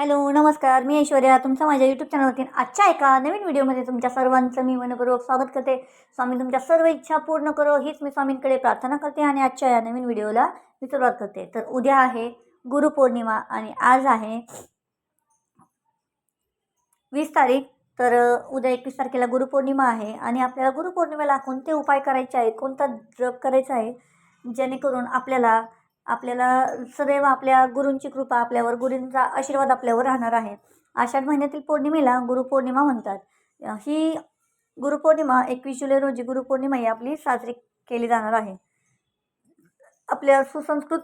Hello नमस्कार. मी ऐश्वर्या. तुमचं माझ्या यूट्यूब चॅनलवरती आजच्या एका नवीन व्हिडिओमध्ये तुमच्या सर्वांचं मी मनपूर्वक स्वागत करते. स्वामी तुमच्या सर्व इच्छा पूर्ण करो हीच मी स्वामींकडे प्रार्थना करते आणि आजच्या या नवीन व्हिडिओला मी सुरुवात करते. तर उद्या आहे गुरुपौर्णिमा आणि आज आहे वीस तारीख. तर उद्या एकवीस तारखेला गुरुपौर्णिमा आहे आणि आपल्याला गुरुपौर्णिमेला कोणते उपाय करायचे आहेत कोणता जप करायचा आहे जेणेकरून आपल्याला आपल्याला सदैव आपल्या गुरूंची कृपा आपल्यावर गुरूंचा आशीर्वाद आपल्यावर राहणार आहे. आषाढ महिन्यातील पौर्णिमेला गुरुपौर्णिमा म्हणतात. ही गुरुपौर्णिमा एकवीस जुलै रोजी गुरुपौर्णिमा ही आपली साजरी केली जाणार आहे. आपल्या सुसंस्कृत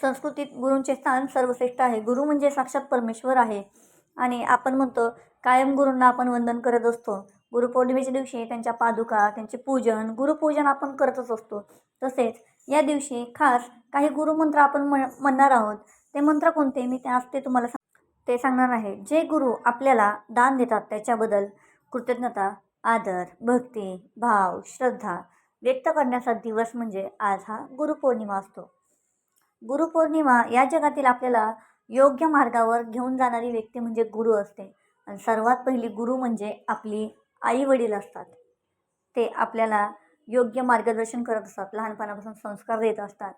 संस्कृतीत गुरूंचे स्थान सर्वश्रेष्ठ आहे. गुरु म्हणजे साक्षात परमेश्वर आहे. आणि आपण म्हणतो कायम गुरूंना आपण वंदन करत असतो. गुरुपौर्णिमेच्या दिवशी त्यांच्या पादुका त्यांचे पूजन गुरुपूजन आपण करतच असतो. तसेच या दिवशी खास काही गुरुमंत्र आपण म्हण म्हणणार आहोत. ते मंत्र कोणते? मी त्या ते तुम्हाला सांग ते सांगणार आहे. जे गुरु आपल्याला दान देतात त्याच्याबद्दल कृतज्ञता आदर भक्ती भाव श्रद्धा व्यक्त करण्याचा दिवस म्हणजे आज हा गुरुपौर्णिमा असतो. गुरुपौर्णिमा या जगातील आपल्याला योग्य मार्गावर घेऊन जाणारी व्यक्ती म्हणजे गुरु असते. आणि सर्वात पहिली गुरु म्हणजे आपली आई वडील असतात. ते आपल्याला योग्य मार्गदर्शन करत असतात. लहानपणापासून संस्कार देत असतात.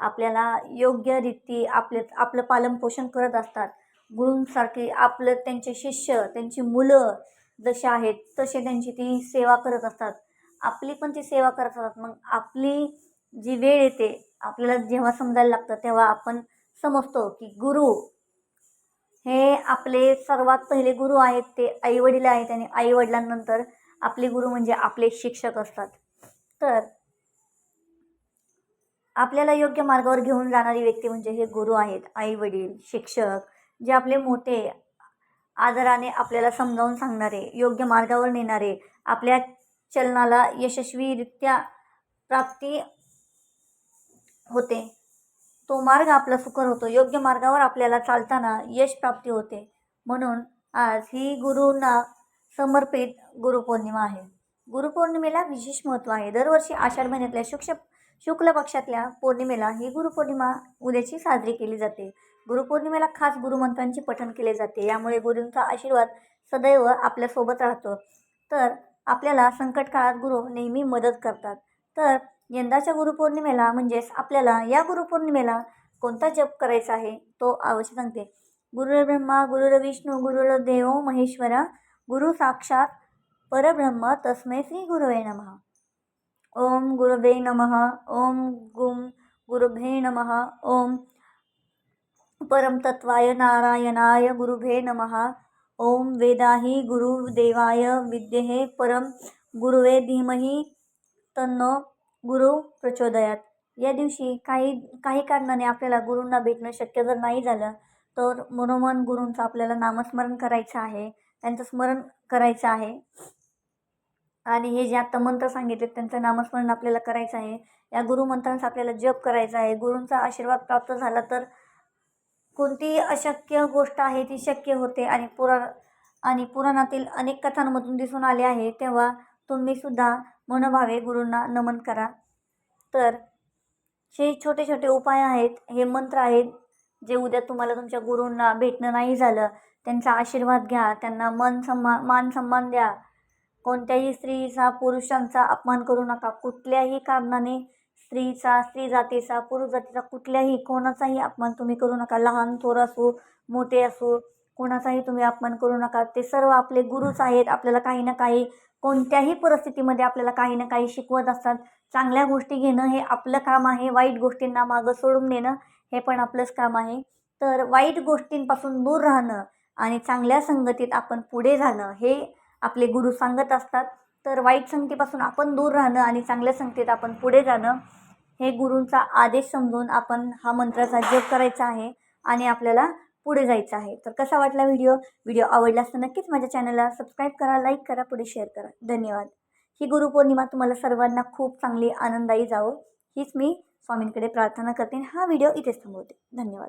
आपल्याला योग्य रीती आपले आपलं पालनपोषण करत असतात. गुरूंसारखे आपलं त्यांचे शिष्य त्यांची मुलं जसे आहेत तसे त्यांची ती सेवा करत असतात. आपली पण ती सेवा करत असतात. मग आपली जी वेळ येते आपल्याला जेव्हा समजायला लागतं तेव्हा आपण समजतो की गुरु हे आपले सर्वात पहिले गुरु आहेत ते आईवडील आहेत आणि आईवडिलांनंतर आपले गुरु म्हणजे आपले शिक्षक असतात. तर आपल्याला योग्य मार्गावर घेऊन जाणारी व्यक्ती म्हणजे हे गुरु आहेत आईवडील शिक्षक जे आपले मोठे आदराने आपल्याला समजावून सांगणारे योग्य मार्गावर नेणारे आपल्या चलनाला यशस्वीरित्या प्राप्ती होते. तो मार्ग आपला सुकर होतो. योग्य मार्गावर आपल्याला चालताना यश प्राप्ती होते. म्हणून आज ही गुरूंना समर्पित गुरुपौर्णिमा आहे. गुरुपौर्णिमेला विशेष महत्त्व आहे. दरवर्षी आषाढ महिन्यातल्या शुक्ष शुक्ल पक्षातल्या पौर्णिमेला ही गुरुपौर्णिमा उद्याची साजरी केली जाते. गुरुपौर्णिमेला खास गुरुमंत्रांचे पठण केले जाते. यामुळे गुरूंचा आशीर्वाद सदैव आपल्यासोबत राहतो. तर आपल्याला संकट काळात गुरु नेहमी मदत करतात. तर यंदाच्या गुरुपौर्णिमेला म्हणजेच आपल्याला या गुरुपौर्णिमेला कोणता जप करायचा आहे तो अवश्य सांगते. गुरुर्ब्रह्मा गुरुर्विष्णू गुरुर्देव महेश्वरा गुरु साक्षात परब्रह्म तस्मै श्री गुरुवे नमः. ओम गुरुवे नमः ओम गुम गुरुभे नमः ओम परमतत्वाय नारायणाय गुरुभे नमः ओम वेदाही गुरुदेवाय विद्येहे परम गुरुवे धीमही तन्नो गुरु प्रचोदयात. या दिवशी काही काही कारणाने आपल्याला गुरूंना भेटणं शक्य जर नाही झालं तर मनोमन गुरूंचं आपल्याला नामस्मरण करायचं आहे. त्यांचं स्मरण करायचं आहे. आणि हे जे आत्ता मंत्र सांगितले त्यांचं नामस्मरण आपल्याला करायचं आहे. या गुरुमंत्रांचा आपल्याला जप करायचा आहे. गुरूंचा आशीर्वाद प्राप्त झाला तर कोणतीही अशक्य गोष्ट आहे ती शक्य होते. आणि पुराण आणि पुराणातील अनेक कथांमधून दिसून आले आहे. तेव्हा तुम्हीसुद्धा मनोभावे गुरूंना नमन करा. तर हे छोटे छोटे उपाय आहेत हे मंत्र आहेत जे उद्या तुम्हाला तुमच्या गुरूंना भेटणं नाही झालं त्यांचा आशीर्वाद घ्या त्यांना मन सम्मान मान सन्मान द्या. कोणत्याही स्त्रीचा पुरुषांचा अपमान करू नका. कुठल्याही कारणाने स्त्रीचा स्त्री जातीचा पुरुष जातीचा कुठल्याही कोणाचाही अपमान तुम्ही करू नका. लहान थोर असो मोठे असो कोणाचाही तुम्ही अपमान करू नका. ते सर्व आपले गुरुच आहेत. आपल्याला काही ना काही कोणत्याही परिस्थितीमध्ये आपल्याला काही ना काही शिकवत असतात. चांगल्या गोष्टी घेणं हे आपलं काम आहे. वाईट गोष्टींना मागं सोडून देणं हे पण आपलंच काम आहे. तर वाईट गोष्टींपासून दूर राहणं आणि चांगल्या संगतीत आपण पुढे जाणं हे आपले गुरु सांगत असतात. तर वाईट संगतीपासून आपण दूर राहणं आणि चांगल्या संगतीत आपण पुढे जाणं हे गुरूंचा आदेश समजून आपण हा मंत्राचा जप करायचा आहे आणि आपल्याला पुढे जायचं आहे. तर कसा वाटला व्हिडिओ? व्हिडिओ आवडला असता नक्कीच माझ्या चॅनलला सबस्क्राईब करा लाईक करा पुढे शेअर करा. धन्यवाद. ही गुरुपौर्णिमा तुम्हाला सर्वांना खूप चांगली आनंदायी जावो. हीच मी स्वामींकडे प्रार्थना करते हा व्हिडिओ इथेच थांबवते. धन्यवाद.